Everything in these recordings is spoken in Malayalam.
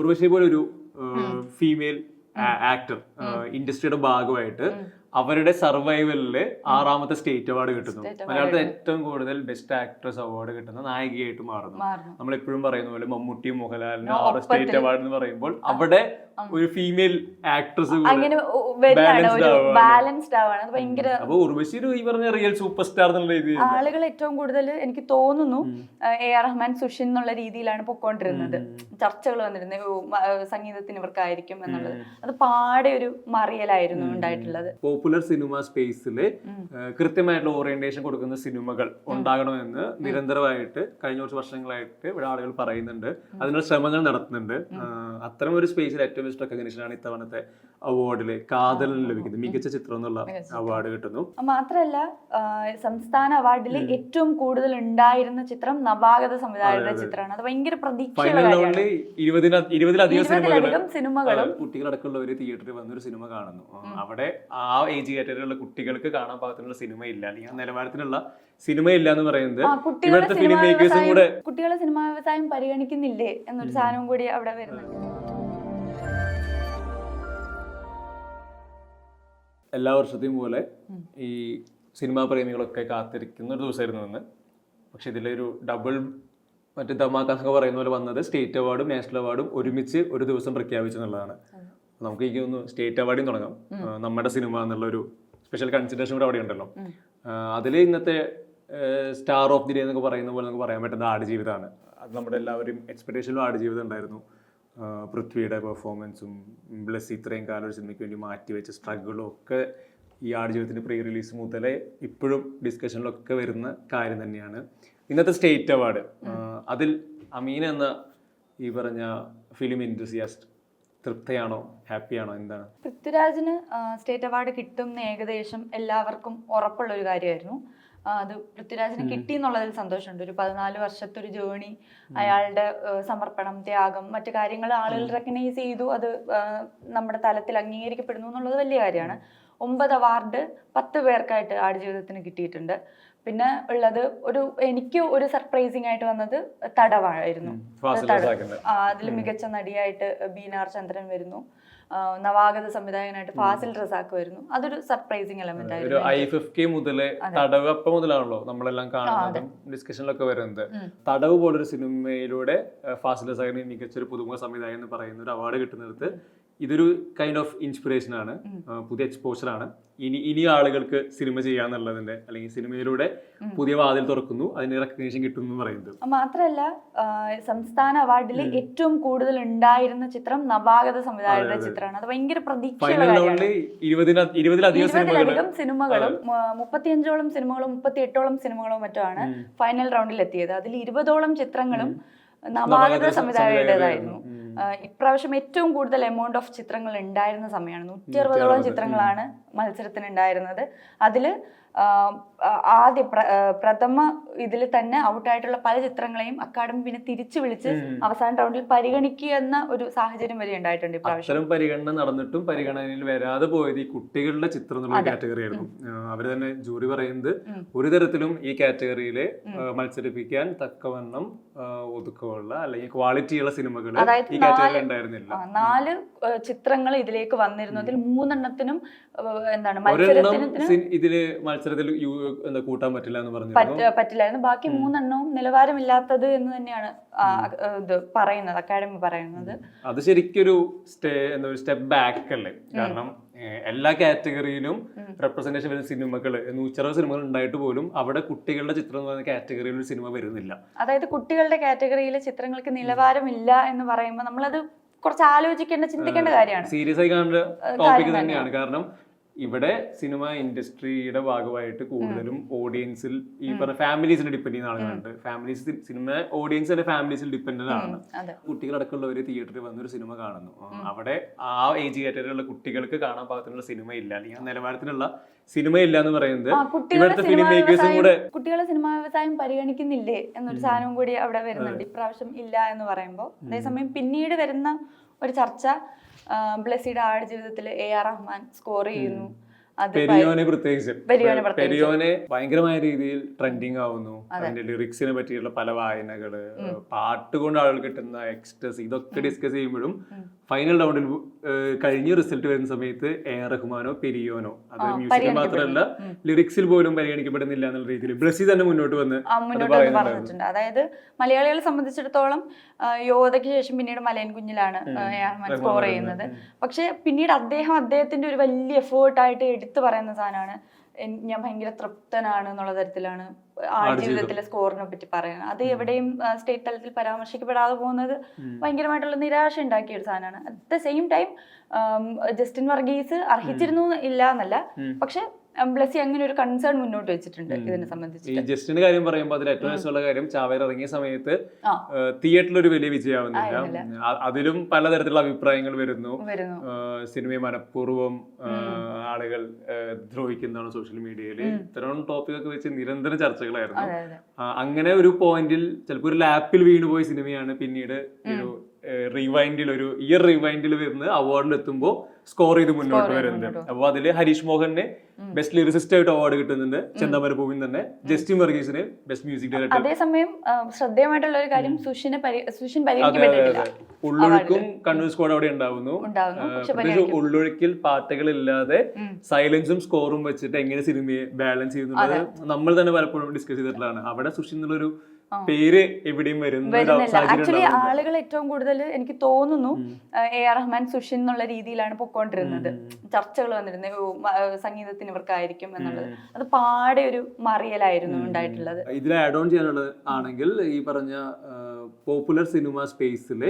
ഉർവശി പോലെ ഒരു ഫീമെയിൽ ആക്ടർ ഇൻഡസ്ട്രിയുടെ ഭാഗമായിട്ട് അവരുടെ സർവൈവലിൽ ആറാമത്തെ സ്റ്റേറ്റ് അവാർഡ് കിട്ടുന്നു. മലയാളത്തിൽ ഏറ്റവും കൂടുതൽ ബെസ്റ്റ് ആക്ട്രസ് അവാർഡ് കിട്ടുന്ന നായികയായിട്ട് മാറുന്നു. നമ്മൾ എപ്പോഴും പറയുന്ന പോലെ മമ്മൂട്ടി മോഹൻലാലിന് ആറ് സ്റ്റേറ്റ് അവാർഡ് എന്ന് പറയുമ്പോൾ അവിടെ ഒരു ഫീമെയിൽ ആക്ട്രസ് അങ്ങനെ വരികയാണ്. ഒരു ബാലൻസ്ഡ് ആവാണ്. അത് ഭയങ്കര റിയൽ സൂപ്പർ സ്റ്റാർ ആളുകൾ ഏറ്റവും കൂടുതൽ എനിക്ക് തോന്നുന്നു എ ആർ റഹ്മാൻ സുഷിൻ എന്നുള്ള രീതിയിലാണ് പൊക്കോണ്ടിരുന്നത്. ചർച്ചകൾ വന്നിരുന്നത് സംഗീതത്തിന് ഇവർക്കായിരിക്കും എന്നുള്ളത്. അത് പാടെ ഒരു മറിയലായിരുന്നു ഉണ്ടായിട്ടുള്ളത്. പോപ്പുലർ സിനിമ സ്പേസിൽ കൃത്യമായിട്ടുള്ള ഓറിയന്റേഷൻ കൊടുക്കുന്ന സിനിമകൾ ഉണ്ടാകണമെന്ന് നിരന്തരമായിട്ട് കഴിഞ്ഞ കുറച്ച് വർഷങ്ങളായിട്ട് ഇവിടെ ആളുകൾ പറയുന്നുണ്ട്. അതിനുള്ള ശ്രമങ്ങൾ നടത്തുന്നുണ്ട്. അത്തരം ഒരു സ്പേസിൽ ഏറ്റവും റെക്കഗ്നീഷൻ ആണ് ഇത്തവണത്തെ അവാർഡിൽ കാതലിന് ലഭിക്കുന്നത് മികച്ച ചിത്രം എന്നുള്ള അവാർഡ് കിട്ടുന്നു. മാത്രല്ല സംസ്ഥാന അവാർഡിൽ ഏറ്റവും കൂടുതൽ ഉണ്ടായിരുന്ന ചിത്രം നവാഗത സംവിധായകരുടെ ചിത്രമാണ്. അത് ഭയങ്കര പ്രതീക്ഷകളും ഇരുപതിലധികം സിനിമകളും കുട്ടികളടക്കമുള്ളവർ തിയേറ്ററിൽ വന്നൊരു സിനിമ കാണുന്നു. അവിടെ ആ ഏജ് കാറ്റഗറിയിലുള്ള കുട്ടികൾക്ക് കാണാൻ പാകത്തിനുള്ള സിനിമ ഇല്ല അല്ലെങ്കിൽ ആ നിലവാരത്തിലുള്ള സിനിമ ഇല്ല എന്ന് പറയുന്നത് ഇവിടുത്തെ ഫിലിം മേക്കേഴ്സും വ്യവസായം കൂടെ കുട്ടികളെ സിനിമാ വ്യവസായം പരിഗണിക്കുന്നില്ലേ എന്നൊരു സാധനവും കൂടി അവിടെ വരുന്നുണ്ട്. എല്ലാ വർഷത്തെയും പോലെ ഈ സിനിമാ പ്രേമികളൊക്കെ കാത്തിരിക്കുന്ന ഒരു ദിവസമായിരുന്നു ഇന്ന് പക്ഷെ ഇതിലൊരു ഡബിൾ മറ്റേ ധമാക്കാസൊക്കെ പറയുന്ന പോലെ വന്നത് സ്റ്റേറ്റ് അവാർഡും നാഷണൽ അവാർഡും ഒരുമിച്ച് ഒരു ദിവസം പ്രഖ്യാപിച്ചു എന്നുള്ളതാണ്. നമുക്ക് എനിക്ക് തോന്നുന്നു സ്റ്റേറ്റ് അവാർഡിൽ തുടങ്ങാം. നമ്മുടെ സിനിമ എന്നുള്ള ഒരു സ്പെഷ്യൽ കൺസിഡറേഷൻ കൂടെ അവിടെ ഉണ്ടല്ലോ. അതിൽ ഇന്നത്തെ സ്റ്റാർ ഓഫ് ദി ഡേ എന്നൊക്കെ പറയുന്ന പോലെ നമുക്ക് പറയാൻ പറ്റുന്ന ആടുജീവിതമാണ്. അത് നമ്മുടെ എല്ലാവരും എക്സ്പെക്ടേഷനിലും ആടുജീവിതം ഉണ്ടായിരുന്നു. പൃഥ്വിയുടെ പെർഫോമൻസും ബ്ലസ് ഇത്രയും കാലം ഒരു സിനിമയ്ക്ക് വേണ്ടി മാറ്റിവെച്ച സ്ട്രഗിളും ഒക്കെ ഈ ആടുജീവിതത്തിന്റെ പ്രീ റിലീസ് മുതലേ ഇപ്പോഴും ഡിസ്കഷനിലൊക്കെ വരുന്ന കാര്യം തന്നെയാണ്. ഇന്നത്തെ സ്റ്റേറ്റ് അവാർഡ് അതിൽ അമീൻ എന്ന ഈ പറഞ്ഞ ഫിലിം ഇൻഡസ്ട്രിയാസ്റ്റ് തൃപ്തയാണോ? ഹാപ്പിയാണോ? എന്താണ്? പൃഥ്വിരാജിന് സ്റ്റേറ്റ് അവാർഡ് കിട്ടും ഏകദേശം എല്ലാവർക്കും ഉറപ്പുള്ള ഒരു കാര്യമായിരുന്നു. അത് പൃഥ്വിരാജിന് കിട്ടി എന്നുള്ളതിൽ സന്തോഷമുണ്ട്. ഒരു പതിനാല് വർഷത്തെ ഒരു ജേണി അയാളുടെ സമർപ്പണം ത്യാഗം മറ്റു കാര്യങ്ങൾ ആളുകൾ റെക്കഗ്നൈസ് ചെയ്തു. അത് നമ്മുടെ തലത്തിൽ അംഗീകരിക്കപ്പെടുന്നു എന്നുള്ളത് വലിയ കാര്യമാണ്. ഒമ്പത് അവാർഡ് പത്ത് പേർക്കായിട്ട് ആടുജീവിതത്തിന് കിട്ടിയിട്ടുണ്ട്. പിന്നെ ഉള്ളത് ഒരു എനിക്ക് ഒരു സർപ്രൈസിങ് ആയിട്ട് വന്നത് തടവായിരുന്നു അതിൽ മികച്ച നടിയായിട്ട് ബീനാർ ചന്ദ്രൻ വരുന്നു. നവാഗത സംവിധായകനായിട്ട് ഫാസിൽ റസാഖ് വരുന്നു അതൊരു സർപ്രൈസിങ് എലമെന്റ് ആയിരുന്നു ഐ ഫിഫ്റ്റി മുതലേ തടവ് അപ്പം മുതലാണല്ലോ നമ്മളെല്ലാം കാണുന്നതും ഡിസ്കഷനിലൊക്കെ വരുന്നത്. തടവ് പോലൊരു സിനിമയിലൂടെ ഫാസിൽ റസാഖിന് മികച്ചൊരു പുതുമുഖ സംവിധായകൻ എന്ന് പറയുന്ന ഒരു അവാർഡ് കിട്ടുന്നിടത്ത് ഇതൊരു കൈൻഡ് ഓഫ് ഇൻസ്പിറേഷൻ ആണ്. പുതിയ എക്സ്പോഷർ ആണ്. ഇനി ഇനി ആളുകൾക്ക് സിനിമ ചെയ്യാന്നുള്ളതിന്റെ അല്ലെങ്കിൽ സിനിമയിലൂടെ പുതിയ വാതിൽ തുറക്കുന്നു അതിന് റെക്കഗ്നേഷൻ കിട്ടുന്നു പറയുന്നത്. മാത്രല്ല സംസ്ഥാന അവാർഡിൽ ഏറ്റവും കൂടുതൽ ഉണ്ടായിരുന്ന ചിത്രം നവാഗത സംവിധായകരുടെ ചിത്രമാണ്. അത് ഭയങ്കര പ്രതീക്ഷകളും സിനിമകളും. മുപ്പത്തിയഞ്ചോളം സിനിമകളും മുപ്പത്തി എട്ടോളം സിനിമകളും മറ്റുമാണ് ഫൈനൽ റൗണ്ടിൽ എത്തിയത്. അതിൽ ഇരുപതോളം ചിത്രങ്ങളും നവാഗത സംവിധായകരുടേതായിരുന്നു. ഇപ്രാവശ്യം ഏറ്റവും കൂടുതൽ എമൗണ്ട് ഓഫ് ചിത്രങ്ങൾ ഉണ്ടായിരുന്ന സമയമാണ്. നൂറ്റി അറുപതോളം ചിത്രങ്ങളാണ് മത്സരത്തിന് ഉണ്ടായിരുന്നത് ആ, ആദ്യ പ്ര- പ്രഥമ ഇതിൽ തന്നെ ഔട്ടായിട്ടുള്ള പല ചിത്രങ്ങളെയും അക്കാദമി പിന്നെ തിരിച്ചു വിളിച്ച് അവസാന റൗണ്ടിൽ പരിഗണിക്കുക എന്ന ഒരു സാഹചര്യം വരെ ഉണ്ടായിട്ടുണ്ട് ഇപ്രാവശ്യം പരിഗണന നടന്നിട്ടും പരിഗണനയിൽ വരാതെ പോയത് ഈ കുട്ടികളുടെ ചിത്രം എന്നുള്ള കാറ്റഗറി ആയിരുന്നു അവർ തന്നെ ജൂറി പറയുന്നത് ഒരു തരത്തിലും ഈ കാറ്റഗറിയിലെ മത്സരിപ്പിക്കാൻ തക്കവണ്ണം ഒതുക്കമുള്ള അല്ലെങ്കിൽ ക്വാളിറ്റിയുള്ള സിനിമകൾ ഈ കാറ്റഗറി ഉണ്ടായിരുന്നില്ല. നാല് ചിത്രങ്ങൾ ഇതിലേക്ക് വന്നിരുന്നതിൽ മൂന്നെണ്ണത്തിനും എന്താണ് മത്സരത്തിന് ഇതിൽ മത്സരത്തിൽ എന്താ കൂട്ടാൻ പറ്റില്ല എന്ന് പറഞ്ഞു പറ്റില്ലായിരുന്നു. ബാക്കി മൂന്നെണ്ണവും നിലവാരമില്ലാത്തത് എന്ന് തന്നെയാണ് ഇത് പറയുന്നത് അക്കാഡമി പറയുന്നത്. അത് ശരിക്കൊരു സ്റ്റേ എന്താ ഒരു സ്റ്റെപ്പ് ബാക്ക് അല്ലേ? കാരണം എല്ലാ കാറ്റഗറിയിലും റെപ്രസെന്റേഷൻ വരുന്ന സിനിമകൾ നൂറ്ററുപത് സിനിമകൾ ഉണ്ടായിട്ട് പോലും അവിടെ കുട്ടികളുടെ ചിത്രം എന്ന് പറയുന്ന കാറ്റഗറിയിൽ ഒരു സിനിമ വരുന്നില്ല. അതായത് കുട്ടികളുടെ കാറ്റഗറിയിലെ ചിത്രങ്ങൾക്ക് നിലവാരമില്ല എന്ന് പറയുമ്പോൾ നമ്മളത് കുറച്ച് ആലോചിക്കേണ്ട ചിന്തിക്കേണ്ട കാര്യമാണ്. സീരിയസ് ആയി കാണേണ്ട ടോപ്പിക് തന്നെയാണ്. കാരണം ഇവിടെ സിനിമ ഇൻഡസ്ട്രിയുടെ ഭാഗമായിട്ട് കൂടുതലും ഓഡിയൻസിൽ ഈ പറഞ്ഞ ഫാമിലീസിനെ ഡിപ്പെൻഡ് ചെയ്യുന്ന ആളുകളുണ്ട് ഫാമിലീസ് സിനിമ ഓഡിയൻസ് തന്നെ ഫാമിലീസിൽ ഡിപ്പെൻഡ് ആണ്. കുട്ടികളടക്കമുള്ളവർ തിയേറ്ററിൽ വന്നൊരു സിനിമ കാണുന്നു. അവിടെ ആ ഏജ് കാറ്റഗറിയിലുള്ള കുട്ടികൾക്ക് കാണാൻ പാകത്തിനുള്ള സിനിമ ഇല്ല. അല്ലെങ്കിൽ ആ നിലവാരത്തിലുള്ള സിനിമ ഇല്ല എന്ന് പറയുന്നത് ഇവിടുത്തെ ഫിലിം മേക്കേഴ്സും കൂടെ കുട്ടികളെ സിനിമാ വ്യവസായം പരിഗണിക്കുന്നില്ലേ എന്നൊരു സാധനവും കൂടി അവിടെ വരുന്നുണ്ട്. ഇപ്രാവശ്യം ഇല്ല എന്ന് പറയുമ്പോൾ. അതേസമയം പിന്നീട് വരുന്ന ഒരു ചർച്ച ബ്ലെസ്സിയുടെ ആട് ജീവിതത്തിൽ എ ആർ റഹ്മാൻ സ്കോർ ചെയ്യുന്നു. പെരിയോനെ പ്രത്യേകിച്ച്. പെരിയോനെ ഭയങ്കരമായ രീതിയിൽ ട്രെൻഡിങ് ആവുന്നു. അതിന്റെ ലിറിക്സിനെ പറ്റിയുള്ള പല വായനകൾ പാട്ട് കൊണ്ട് ആളുകൾ കിട്ടുന്ന എക്സ്ട്രസ് ഇതൊക്കെ ഡിസ്കസ് ചെയ്യുമ്പോഴും ഫൈനൽ റൗണ്ടിൽ കഴിഞ്ഞ റിസൾട്ട് വരുന്ന സമയത്ത് എ റഹ്മാനോ പെരിയോനോ അത് മ്യൂസിക് മാത്രമല്ല ലിറിക്സിൽ പോലും പരിഗണിക്കപ്പെടുന്നില്ല എന്നുള്ള രീതിയിൽ ബ്രസീൽ തന്നെ മുന്നോട്ട് വന്ന് പറഞ്ഞിട്ടുണ്ട്. അതായത് മലയാളികളെ സംബന്ധിച്ചിടത്തോളം യോധയ്ക്ക് ശേഷം പിന്നീട് മലയൻ കുഞ്ഞിലാണ് ആ, എ റഹ്മാൻ സ്കോർ ചെയ്യുന്നത്. പക്ഷെ പിന്നീട് അദ്ദേഹം അദ്ദേഹത്തിന്റെ ഒരു വലിയ എഫേർട്ടായിട്ട് എടുത്തു പറയുന്ന സാധനമാണ്. ഞാൻ ഭയങ്കര തൃപ്തനാണ് എന്നുള്ള തരത്തിലാണ് ആടുജീവിതത്തിലെ സ്കോറിനെ പറ്റി പറയുന്നത്. അത് എവിടെയും സ്റ്റേറ്റ് തലത്തിൽ പരാമർശിക്കപ്പെടാതെ പോകുന്നത് ഭയങ്കരമായിട്ടുള്ള നിരാശ ഉണ്ടാക്കിയ ഒരു സാധനമാണ്. At the same time Justin Varghese അർഹിച്ചിരുന്നു ഇല്ല എന്നല്ല. പക്ഷെ ബ്ലസ്സി അങ്ങനെ ഒരു കൺസേൺ മുന്നോട്ട് വെച്ചിട്ടുണ്ട് ഇതിനെ സംബന്ധിച്ച് ഈ ജസ്റ്റിന്റെ കാര്യം പറയുമ്പോൾ അതിൽ ഏറ്റവും രസമുള്ള കാര്യം ചാവേർ ഇറങ്ങിയ സമയത്ത് തിയേറ്ററിൽ ഒരു വലിയ വിജയമാവുന്നില്ല. അതിലും പലതരത്തിലുള്ള അഭിപ്രായങ്ങൾ വരുന്നു. സിനിമയെ മനഃപൂർവം ആളുകൾ ദ്രോഹിക്കുന്നതാണ് സോഷ്യൽ മീഡിയയിൽ ഇത്തരം ടോപ്പിക് ഒക്കെ വെച്ച് നിരന്തര ചർച്ചകളായിരുന്നു. അങ്ങനെ ഒരു പോയിന്റിൽ ചിലപ്പോൾ ഒരു ലാപ്പിൽ വീണുപോയ സിനിമയാണ് പിന്നീട് ഒരു റിവൈൻഡിൽ ഒരു ഇയർ റീവൈൻഡിൽ വരുന്ന അവാർഡിൽ എത്തുമ്പോൾ സ്കോർ ചെയ്ത് മുന്നോട്ട് വരുന്നത്. അപ്പോൾ അതിൽ ഹരീഷ് മോഹനെ ബെസ്റ്റ് ലിറിസിസ്റ്റ് ആയിട്ട് അവാർഡ് കിട്ടുന്നുണ്ട്. ചെന്താമര പൂവിൻ തന്നെ. ജസ്റ്റിൻ വർഗീസിന് ബെസ്റ്റ് മ്യൂസിക് ഡയറക്ടർ അതേസമയം ശ്രദ്ധേയമായിട്ടുള്ള ഒരു കാര്യം സുഷിനെ സുഷിൻ ഉള്ളൊഴുക്കും കണ്ണൂർ സ്ക്വാഡ് അവിടെ ഉണ്ടാവുന്നു. പ്രത്യേകിച്ച് ഉള്ളൊഴുക്കിൽ പാട്ടുകളില്ലാതെ സൈലൻസും സ്കോറും വെച്ചിട്ട് എങ്ങനെ സിനിമയെ ബാലൻസ് ചെയ്യുന്നുള്ളത് നമ്മൾ തന്നെ പലപ്പോഴും ഡിസ്കസ് ചെയ്തിട്ടുള്ളതാണ്. അവിടെ സുഷിൻ എന്നുള്ളൊരു പേര് എവിടെയും വരുന്നില്ല. ആക്ച്വലി ആളുകൾ ഏറ്റവും കൂടുതൽ എനിക്ക് തോന്നുന്നു എ. ആർ. റഹ്മാൻ സുഷിൻ എന്നുള്ള രീതിയിലാണ് പൊക്കോണ്ടിരുന്നത്. ചർച്ചകൾ വന്നിരുന്നത് സംഗീതത്തിന് ഇവർക്കായിരിക്കും എന്നുള്ളത്. അത് പാടെ ഒരു മറിയലായിരുന്നു ഉണ്ടായിട്ടുള്ളത്. ഇതിൽ ആഡ് ഓൺ ചെയ്യാനുള്ളത് ആണെങ്കിൽ ഈ പറഞ്ഞ പോപ്പുലർ സിനിമ സ്പേസിൽ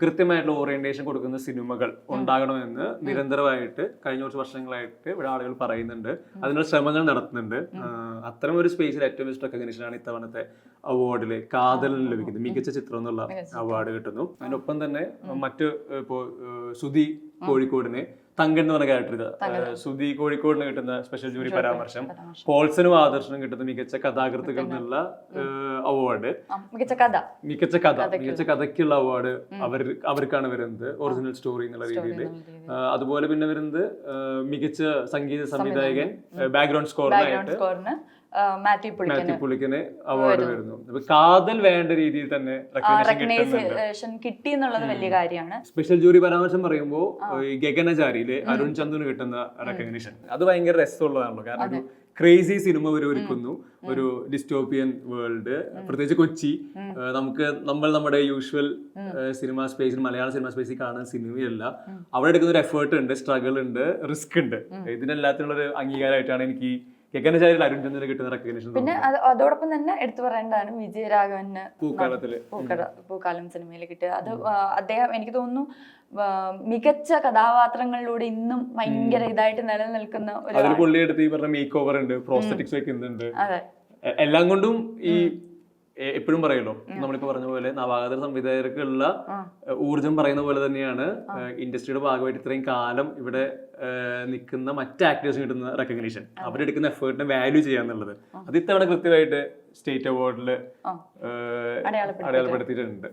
കൃത്യമായിട്ടുള്ള ഓറിയന്റേഷൻ കൊടുക്കുന്ന സിനിമകൾ ഉണ്ടാകണമെന്ന് നിരന്തരമായിട്ട് കഴിഞ്ഞ കുറച്ച് വർഷങ്ങളായിട്ട് ഇവിടെ ആളുകൾ പറയുന്നുണ്ട്. അതിനുള്ള ശ്രമങ്ങൾ നടത്തുന്നുണ്ട്. അത്തരം ഒരു സ്പേസിൽ ഏറ്റവും ബെസ്റ്റ് റെക്കഗ്നീഷൻ ആണ് ഇത്തവണത്തെ അവാർഡിൽ കാതലിന് ലഭിക്കുന്നത്. മികച്ച ചിത്രം എന്നുള്ള അവാർഡ് കിട്ടുന്നു. അതിനൊപ്പം തന്നെ മറ്റു ഇപ്പോ സുധി കോഴിക്കോടിന് തങ്കൻ എന്ന് പറഞ്ഞ ക്യാരക്ടർ ഇത്. സുധി കോഴിക്കോടിന് കിട്ടുന്ന സ്പെഷ്യൽ ജൂറി പരാമർശം. പോൾസനും ആദർശനും കിട്ടുന്ന മികച്ച കഥാകൃത്തുക്കൾ എന്നുള്ള അവാർഡ് മികച്ച കഥ. മികച്ച കഥ. മികച്ച കഥയ്ക്കുള്ള അവാർഡ് അവർ അവർക്കാണ് വരുന്നത്. ഒറിജിനൽ സ്റ്റോറി എന്നുള്ള രീതിയിൽ. അതുപോലെ പിന്നെ വരുന്നത് മികച്ച സംഗീത സംവിധായകൻ ബാക്ക്ഗ്രൗണ്ട് സ്കോറിനായിട്ട് മാത്യു പുളിക്കനെ അവാർഡ് വരുന്നു. കാതൽ വേണ്ട രീതിയിൽ തന്നെ റെക്കഗ്നൈസേഷൻ കിട്ടി എന്നുള്ളത് വലിയ കാര്യമാണ്. സ്പെഷ്യൽ ജൂറി പരാമർശം പറയുമ്പോൾ ഈ ഗഗനചാരിയിൽ അരുൺ ചന്ദുന് കിട്ടുന്ന റെക്കഗ്നേഷൻ അത് ഭയങ്കര രസമുള്ളതാണല്ലോ. കാരണം ഒരു ക്രേസി സിനിമ ഒരു ഒരുക്കുന്നു. ഒരു ഡിസ്റ്റോപ്പിയൻ വേൾഡ് പ്രത്യേകിച്ച് കൊച്ചി. നമുക്ക് നമ്മൾ നമ്മുടെ യൂഷ്വൽ സിനിമ സ്പേസിൽ മലയാള സിനിമ സ്പേസിൽ കാണുന്ന സിനിമയല്ല അവിടെ എടുക്കുന്ന ഒരു എഫേർട്ട് ഉണ്ട് സ്ട്രഗിൾ ഉണ്ട് റിസ്ക് ഉണ്ട്. ഇതിനെല്ലാത്തിനുള്ള ഒരു അംഗീകാരമായിട്ടാണ് എനിക്ക് ഗഗനചാരിയിൽ അരുൺ ചന്ദുന് കിട്ടുന്ന റെക്കഗ്നീഷൻ പിന്നെ അത് അതോടൊപ്പം തന്നെ എടുത്തു പറയേണ്ടതാണ് വിജയരാഘവന് പൂക്കാലത്തിൽ. പൂക്കാലം സിനിമയിൽ കിട്ടിയത്. അത് അദ്ദേഹം എനിക്ക് തോന്നുന്നു മികച്ച കഥാപാത്രങ്ങളിലൂടെ ഇന്നും ഭയങ്കര ഇതായിട്ട് നിലനിൽക്കുന്ന ഒരു പുള്ളിയെടുത്ത് ഈ പറഞ്ഞ മേക്ക് ഓവർ ഉണ്ട് പ്രോസ്തറ്റിക്സ് വെക്കുന്നുണ്ട്. എല്ലാം കൊണ്ടും ഈ എപ്പോഴും പറയല്ലോ നമ്മളിപ്പോ പറഞ്ഞ പോലെ നവാഗത സംവിധായകർക്കുള്ള ഊർജം പറയുന്ന പോലെ തന്നെയാണ് ഇൻഡസ്ട്രിയുടെ ഭാഗമായിട്ട് ഇത്രയും കാലം ഇവിടെ നിൽക്കുന്ന മറ്റ് ആക്ടേഴ്സിന് കിട്ടുന്ന റെക്കഗ്നീഷൻ അവരെടുക്കുന്ന എഫേർട്ടിനെ വാല്യൂ ചെയ്യാന്നുള്ളത്. അത് ഇത്തവണ കൃത്യമായിട്ട് സ്റ്റേറ്റ് അവാർഡിൽ. അടയാളപ്പെടുത്തിയിട്ടുണ്ട്.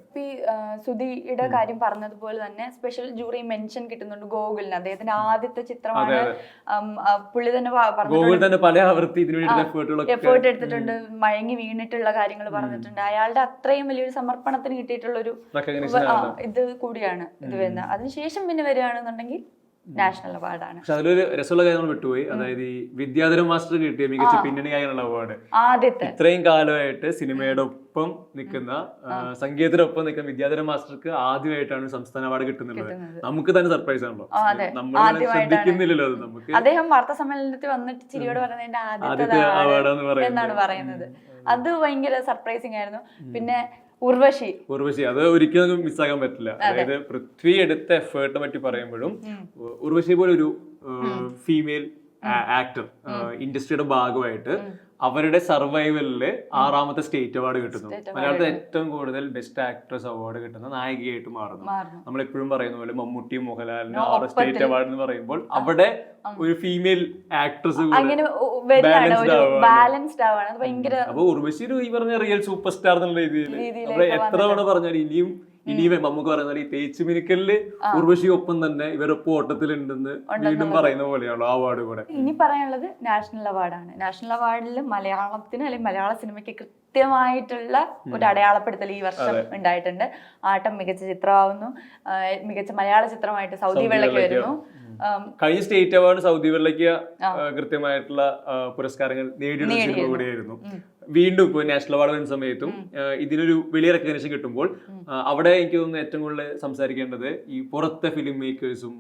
സുധിയുടെ കാര്യം പറഞ്ഞതുപോലെ തന്നെ സ്പെഷ്യൽ ജൂറി മെൻഷൻ കിട്ടുന്നുണ്ട് ഗോകുലിന്. അദ്ദേഹത്തിന്റെ ആദ്യത്തെ ചിത്രമാണ് പുള്ളി തന്നെ പ- ഗോകുൽ തന്നെ പല ആവൃത്തി എഫേർട്ട് എടുത്തിട്ടുണ്ട് മയങ്ങി വീണിട്ടുള്ള കാര്യങ്ങൾ പറഞ്ഞിട്ടുണ്ട്. അയാളുടെ അത്രയും വലിയൊരു സമർപ്പണത്തിന് കിട്ടിയിട്ടുള്ള ഒരു ഇത് കൂടിയാണ് ഇത് വരുന്നത്. അതിനുശേഷം പിന്നെ വരികയാണെന്നുണ്ടെങ്കിൽ നാഷണൽ അവാർഡാണ്. പക്ഷെ അതിലൊരു രസമുള്ള കാര്യം നമ്മൾ വിട്ടുപോയി. അതായത് ഈ വിദ്യാധര മാസ്റ്റർ കിട്ടിയ മികച്ച പിന്നണി ഗായകനുള്ള അവാർഡ്. ആദ്യത്തെ. ഇത്രയും കാലമായിട്ട് സിനിമയുടെ ഒപ്പം നിൽക്കുന്ന സംഗീതത്തിനൊപ്പം നിൽക്കുന്ന വിദ്യാധര മാസ്റ്റർക്ക് ആദ്യമായിട്ടാണ് സംസ്ഥാന അവാർഡ് കിട്ടുന്നുള്ളത്. കിട്ടുന്നത്. നമുക്ക് തന്നെ സർപ്രൈസ് ആണല്ലോ. അതെ. നമ്മൾ ശ്രദ്ധിക്കുന്നില്ലല്ലോ അത് നമുക്ക്. അദ്ദേഹം വാർത്താ സമ്മേളനത്തിൽ വന്നിട്ട് ചിരിയോട് പറഞ്ഞതിന്റെ ആദ്യത്തെ അവാർഡ്. എന്നാണ് പറയുന്നത്. അത് ഭയങ്കര സർപ്രൈസിങ് ആയിരുന്നു. പിന്നെ ഉർവശി. ഉർവശി. അത് ഒരിക്കലും മിസ്സാക്കാൻ പറ്റില്ല. അതായത് പൃഥ്വി എടുത്ത എഫേർട്ടിനെ പറ്റി പറയുമ്പോഴും ഉർവശി പോലെ ഒരു ഫീമെയിൽ ആക്ടർ ഇൻഡസ്ട്രിയുടെ ഭാഗമായിട്ട് അവരുടെ സർവൈവലിൽ ആറാമത്തെ സ്റ്റേറ്റ് അവാർഡ് കിട്ടുന്നു. മലയാളത്തിൽ ഏറ്റവും കൂടുതൽ ബെസ്റ്റ് ആക്ട്രസ് അവാർഡ് കിട്ടുന്ന നായികയായിട്ട് മാറുന്നു. നമ്മൾ എപ്പോഴും പറയുന്ന പോലെ മമ്മൂട്ടി മോഹൻലാലിന് ആറ് സ്റ്റേറ്റ് അവാർഡ് എന്ന് പറയുമ്പോൾ അവിടെ ഒരു ഫീമെയിൽ ആക്ട്രസ് അപ്പൊ ഉർവശി ഈ പറഞ്ഞ റിയൽ സൂപ്പർ സ്റ്റാർ എന്നുള്ള രീതിയിൽ എത്ര തവണ പറഞ്ഞാലും ഇനിയും ഇനിയും നമുക്ക് പറയുന്ന പോലെ ഈ തേച്ചു മിനിക്കലിൽ ഉർവശി ഒപ്പം തന്നെ ഇവരൊപ്പം ഓട്ടത്തിലുണ്ടെന്ന് വീണ്ടും പറയുന്ന പോലെയാണല്ലോ ആ അവാർഡ് കൂടെ. ഇനി പറയാനുള്ളത് നാഷണൽ അവാർഡാണ്. നാഷണൽ അവാർഡിൽ മലയാളത്തിന് അല്ലെങ്കിൽ മലയാള സിനിമയ്ക്ക് കൃത്യമായിട്ടുള്ള ഒരു അടയാളപ്പെടുത്തൽ ഈ വർഷം ഉണ്ടായിട്ടുണ്ട്. ആട്ടം മികച്ച ചിത്രമാവുന്നു. മികച്ച മലയാള ചിത്രമായിട്ട് സൗദി വെള്ളയ്ക്ക് വരുന്നു. കഴിഞ്ഞ സ്റ്റേറ്റ് അവാർഡ് സൗദി വെള്ളയ്ക്ക് കൃത്യമായിട്ടുള്ള പുരസ്കാരങ്ങൾ നേടിയെടുക്കുന്ന കൂടിയായിരുന്നു. വീണ്ടും ഇപ്പോൾ നാഷണൽ അവാർഡ് വരുന്ന സമയത്തും ഇതിനൊരു വലിയ റെക്കഗ്നേഷൻ കിട്ടുമ്പോൾ അവിടെ എനിക്ക് തോന്നുന്നു ഏറ്റവും കൂടുതൽ സംസാരിക്കേണ്ടത് ഈ പുറത്തെ ഫിലിം മേക്കേഴ്സും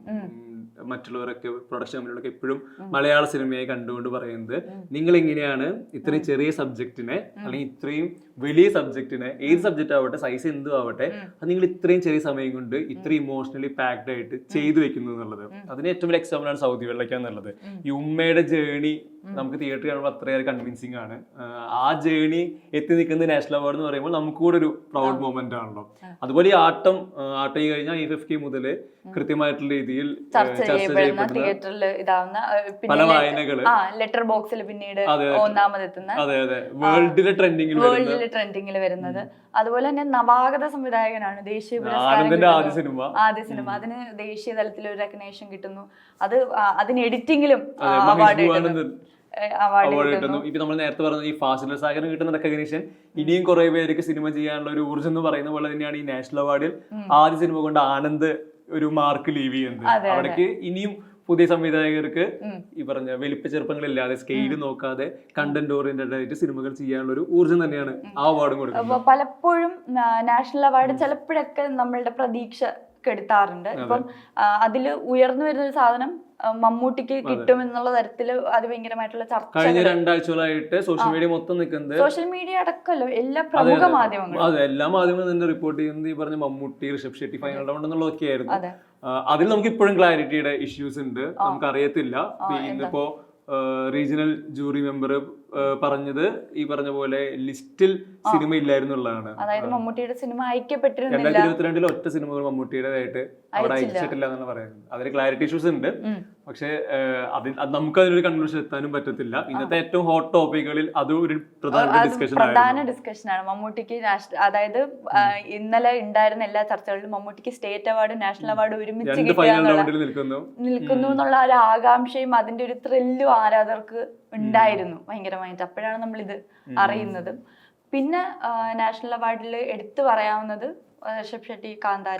മറ്റുള്ളവരൊക്കെ പ്രൊഡക്ഷൻ കമ്പനികളൊക്കെ എപ്പോഴും മലയാള സിനിമയെ കണ്ടുകൊണ്ട് പറയുന്നത് നിങ്ങൾ എങ്ങനെയാണ് ഇത്രയും ചെറിയ സബ്ജക്റ്റിനെ അല്ലെങ്കിൽ ഇത്രയും വലിയ സബ്ജക്റ്റിനെ ഏത് സബ്ജക്റ്റ് ആവട്ടെ സൈസ് എന്തും ആവട്ടെ അത് നിങ്ങൾ ഇത്രയും ചെറിയ സമയം കൊണ്ട് ഇത്രയും ഇമോഷണലി പാക്ഡ് ആയിട്ട് ചെയ്തു വെക്കുന്നു എന്നുള്ളത്. അതിന് ഏറ്റവും വലിയ എക്സാമ്പിൾ ആണ് സൗദി വെള്ളയ്ക്ക എന്നുള്ളത്. ഈ ഉമ്മയുടെ ജേണി നമുക്ക് തിയേറ്റർ കാണുമ്പോൾ അത്രയേറെ കൺവിൻസിങ് ആണ്. ആ ജേണി എത്തി നിൽക്കുന്ന നാഷണൽ അവാർഡ് എന്ന് പറയുമ്പോൾ നമുക്ക് കൂടെ ഒരു പ്രൗഡ് മൊമെന്റ് ആണല്ലോ. അതുപോലെ ഈ ആട്ടം ആട്ടം ഈ കഴിഞ്ഞാൽ എഫ് കെ മുതൽ കൃത്യമായിട്ടുള്ള രീതിയിൽ ചർച്ച ചെയ്യപ്പെടുന്ന തിയേറ്ററിൽ ഇതാവുന്ന പല വായനകൾ ലെറ്റർ ബോക്സിൽ പിന്നീട്. ഒന്നാമതെത്തുന്ന അതെ. അതെ വേൾഡിലെ ട്രെൻഡിങ്ങിൽ വേൾഡിലെ ട്രെൻഡിങ്ങിൽ വരുന്നത്. അതുപോലെ തന്നെ നവാഗത സംവിധായകനാണ് ദേശീയ പുരസ്കാരം ആദ്യ. സിനിമ. ആദ്യ സിനിമ. അതിന് ദേശീയ തലത്തിൽ ഒരു റെക്കഗ്നേഷൻ കിട്ടുന്നു. അത് അതിന് എഡിറ്റിംഗിലും അവാർഡ് കിട്ടുന്നു. അവാർഡ് കിട്ടുന്നു. ഇപ്പൊ നമ്മൾ നേരത്തെ പറഞ്ഞ ഈ ഫാസിൽ സാഗറിന് കിട്ടുന്ന റെക്കഗ്നീഷൻ ഇനിയും കുറെ പേർക്ക് സിനിമ ചെയ്യാനുള്ള ഒരു ഊർജം എന്ന് പറയുന്ന പോലെ തന്നെയാണ് ഈ നാഷണൽ അവാർഡിൽ ആദ്യ സിനിമ കൊണ്ട് ആനന്ദ് ഒരു മാർക്ക് ലീവ് ചെയ്യുന്നത്. അവിടേക്ക് ഇനിയും പുതിയ സംവിധായകർക്ക് ഈ പറഞ്ഞ വലിപ്പ ചെറുപ്പങ്ങളില്ലാതെ സ്കെയിൽ നോക്കാതെ കണ്ടന്റ് ഓറിയന്റഡ് ആയിട്ട് സിനിമകൾ ചെയ്യാനുള്ള ഒരു ഊർജം തന്നെയാണ് ആ അവാർഡും കൊടുക്കുന്നത്. പലപ്പോഴും നാഷണൽ അവാർഡ് ചിലപ്പോഴൊക്കെ നമ്മളുടെ പ്രതീക്ഷ കെടുത്താറുണ്ട് ഇപ്പം അതിൽ ഉയർന്നു വരുന്ന ഒരു സാധനം മമ്മൂട്ടിക്ക് കിട്ടുമെന്നുള്ള തരത്തിൽ അത് ഭയങ്കരമായിട്ടുള്ള ചർച്ച കഴിഞ്ഞ രണ്ടാഴ്ചകളായിട്ട് സോഷ്യൽ മീഡിയ മൊത്തം നിൽക്കുന്നത് സോഷ്യൽ മീഡിയ അടക്കമല്ലോ എല്ലാ പ്രമുഖ മാധ്യമങ്ങളും. അതെ എല്ലാ മാധ്യമങ്ങളും തന്നെ റിപ്പോർട്ട് ചെയ്യുന്നത് ഈ പറഞ്ഞ മമ്മൂട്ടി ഋഷഭ് ഷെട്ടി ഫൈനൽ റൗണ്ട് എന്നുള്ളതൊക്കെ ആയിരുന്നു. അതിൽ നമുക്ക് ഇപ്പോഴും ക്ലാരിറ്റിയുടെ ഇഷ്യൂസ് ഉണ്ട് നമുക്ക് അറിയത്തില്ല ഇന്നിപ്പോ റീജിയണൽ ജൂറി മെമ്പർ പറഞ്ഞത് ഈ പറഞ്ഞ പോലെ ലിസ്റ്റിൽ സിനിമ ഇല്ലായിരുന്നുള്ളതാണ്. അതായത് മമ്മൂട്ടിയുടെ സിനിമ അയക്കപ്പെട്ടിരുന്നില്ല രണ്ടായിരത്തി ഇരുപത്തിരണ്ടിൽ ഒറ്റ സിനിമകൾ മമ്മൂട്ടിയുടേതായിട്ട് അവിടെ അയച്ചിട്ടില്ല എന്നാണ് പറയുന്നത്. അതിന് ക്ലാരിറ്റി ഇഷ്യൂസ് ഉണ്ട്. പക്ഷേ അതിൽ അത് നമുക്ക് അതിനൊരു കൺക്ലൂഷൻ എത്താനും പറ്റത്തില്ല. ഇന്നത്തെ ഏറ്റവും ഹോട്ട് ടോപ്പിക്കുകളിൽ അത് ഒരു പ്രധാന അത് ഡിസ്കഷൻ ആണ്. മമ്മൂട്ടിക്ക് നാഷണൽ അതായത് ഇന്നലെ ഉണ്ടായിരുന്ന എല്ലാ ചർച്ചകളിലും മമ്മൂട്ടിക്ക് സ്റ്റേറ്റ് അവാർഡും നാഷണൽ അവാർഡും ഒരുമിച്ച് നിൽക്കുന്നു. നിൽക്കുന്നു എന്നുള്ള ഒരു ആകാംക്ഷയും അതിന്റെ ഒരു ത്രില്ലും ആരാധകർക്ക് ഉണ്ടായിരുന്നു ഭയങ്കരമായിട്ട്. അപ്പോഴാണ് നമ്മൾ ഇത് അറിയുന്നത്. പിന്നെ നാഷണൽ അവാർഡിൽ എടുത്തു പറയാവുന്നത് ഋഷഭ് ഷെട്ടി കാന്താര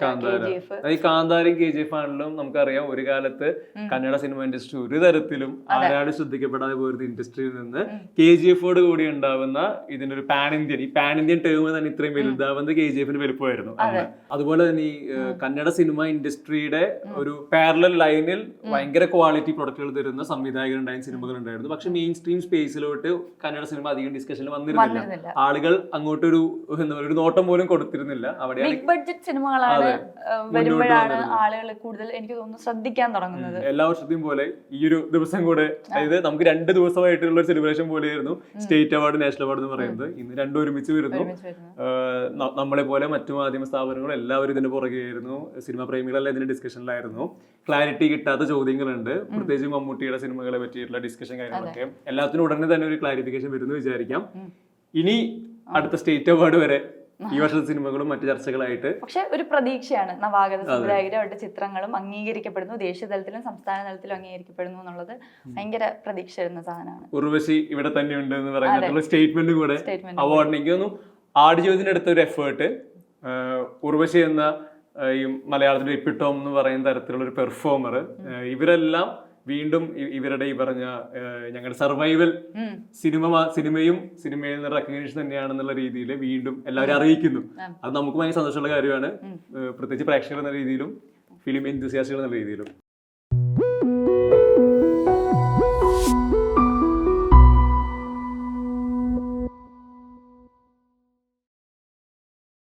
ഈ കാന്താരും കെ ജി എഫ് ആണെങ്കിലും നമുക്കറിയാം. ഒരു കാലത്ത് കന്നഡ സിനിമ ഇൻഡസ്ട്രി ഒരു തരത്തിലും ആരാട് ശ്രദ്ധിക്കപ്പെടാതെ പോയിരുന്ന ഇൻഡസ്ട്രിയിൽ നിന്ന് കെ ജി എഫോട് കൂടി ഉണ്ടാവുന്ന ഇതിന്റെ ഒരു പാൻ ഇന്ത്യൻ. ഈ പാൻ ഇന്ത്യൻ ടേം തന്നെ ഇത്രയും വലുതാവുന്നത് കെ ജി എഫിന് വലുപ്പമായിരുന്നു അതുപോലെ തന്നെ ഈ കന്നഡ സിനിമ ഇൻഡസ്ട്രിയുടെ ഒരു പാരലൽ ലൈനിൽ ഭയങ്കര ക്വാളിറ്റി പ്രൊഡക്റ്റുകൾ തരുന്ന സംവിധായകരുണ്ടായ സിനിമകൾ ഉണ്ടായിരുന്നു. പക്ഷെ മെയിൻ സ്ട്രീം സ്പേസിലോട്ട് കന്നഡ സിനിമ അധികം ഡിസ്കഷനിൽ വന്നിരുന്നില്ല. വന്നിരുന്നില്ല. ആളുകൾ അങ്ങോട്ടൊരു എന്താ പറയുക ഒരു നോട്ടം പോലും കൊടുത്തിരുന്നില്ല. അവിടെയാണ് ബിഗ് ബഡ്ജറ്റ് സിനിമകളാണ് വരുമ്പോഴാണ് ആളുകൾ കൂടുതൽ എനിക്ക് തോന്നുന്നു ശ്രദ്ധിക്കാൻ തുടങ്ങുന്നത്. എല്ലാ വർഷത്തെയും പോലെ ഈ ഒരു ദിവസം കൂടെ അതായത് നമുക്ക് രണ്ട് ദിവസമായിട്ടുള്ള ഒരു സെലിബ്രേഷൻ പോലെയായിരുന്നു സ്റ്റേറ്റ് അവാർഡ് നാഷണൽ അവാർഡ് എന്ന് പറയുന്നത്. ഇന്ന് രണ്ടും ഒരുമിച്ച് വരുന്നു. നമ്മളെ പോലെ മറ്റു മാധ്യമ സ്ഥാപനങ്ങളും എല്ലാവരും ഇതിന്റെ പുറകെയായിരുന്നു. സിനിമ പ്രേമികളെല്ലാം ഇതിന്റെ ഡിസ്കഷനിലായിരുന്നു ക്ലാരിറ്റി കിട്ടാത്ത ചോദ്യങ്ങളുണ്ട്. പ്രത്യേകിച്ച് മമ്മൂട്ടിയുടെ സിനിമകളെ പറ്റിയിട്ടുള്ള ഡിസ്കഷൻ കാര്യങ്ങളൊക്കെ. എല്ലാത്തിനും ഉടനെ തന്നെ ഒരു ക്ലാരിഫിക്കേഷൻ വരുന്നു വിചാരിക്കാം. ഇനി അടുത്ത സ്റ്റേറ്റ് അവാർഡ് വരെ ഈ വർഷത്തെ സിനിമകളും മറ്റു ചർച്ചകളായിട്ട് പക്ഷെ ഒരു പ്രതീക്ഷയാണ്. നവാഗത സംവിധായകരും അവരുടെ ചിത്രങ്ങളും അംഗീകരിക്കപ്പെടുന്നു ദേശീയ തലത്തിലും സംസ്ഥാന തലത്തിലും അംഗീകരിക്കപ്പെടുന്നു എന്നുള്ളത് ഭയങ്കര പ്രതീക്ഷ വരുന്ന സാധനമാണ്. ഉർവശി ഇവിടെ തന്നെയുണ്ട് എന്ന് പറയുന്ന സ്റ്റേറ്റ്മെന്റ് കൂടെ അവാർഡിന് എനിക്ക് തോന്നുന്നു. ആടുജീവിതത്തിന് എടുത്ത ഒരു എഫേർട്ട് ഉർവശി എന്ന ഈ മലയാളത്തിലെ എപ്പിട്ടോം എന്ന് പറയുന്ന തരത്തിലുള്ള ഒരു പെർഫോമർ ഇവരെല്ലാം വീണ്ടും ഇവരുടെ ഈ പറഞ്ഞ ഞങ്ങളുടെ സർവൈവൽ സിനിമ സിനിമയും സിനിമയിൽ നിന്ന് റെക്കഗ്നേഷൻ തന്നെയാണെന്നുള്ള രീതിയിൽ വീണ്ടും എല്ലാവരും അറിയിക്കുന്നു. അത് നമുക്ക് ഭയങ്കര സന്തോഷമുള്ള കാര്യമാണ്. പ്രത്യേകിച്ച് പ്രേക്ഷകർ എന്ന രീതിയിലും ഫിലിം എന്തൂസിയാസ്റ്റുകൾ എന്ന രീതിയിലും.